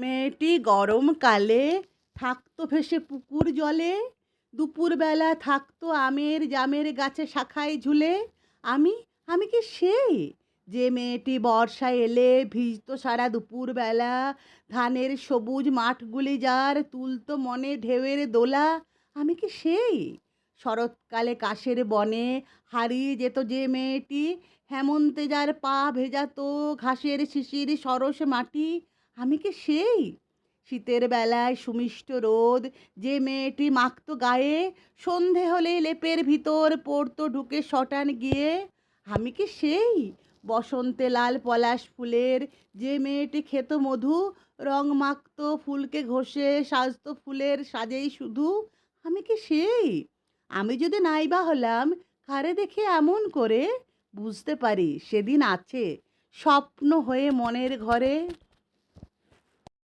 মেয়েটি গরমকালে থাকতো ভেসে পুকুর জলে, দুপুরবেলা থাকতো আমের জামের গাছে শাখায় ঝুলে। আমি আমি কি সেই যে মেয়েটি বর্ষা এলে ভিজতো সারা দুপুরবেলা, ধানের সবুজ মাঠগুলি যার তুলতো মনে ঢেউয়ের দোলা। আমি কি সেই শরৎকালে কাশের বনে হারিয়ে যেত যে মেয়েটি, হেমন্তে যার পা ভেজাতো ঘাসের শিশির সরস মাটি। আমি কি সেই? শীতের বেলায় সুমিষ্ট রোদ, যে মেয়েটি মাখতো গায়ে, সন্ধে হলে লেপের ভিতর পড়তো ঢুকে শটান গিয়ে। আমি কি সেই? বসন্তে লাল পলাশ ফুলের, যে মেয়েটি খেত মধু, রং মাখতো ফুলকে ঘষে, সাজতো ফুলের সাজেই শুধু। আমি কি সেই? আমি যদি নাইবা হলাম, কারে দেখে এমন করে? বুঝতে পারি, সেদিন আছে স্বপ্ন হয়ে মনের ঘরে।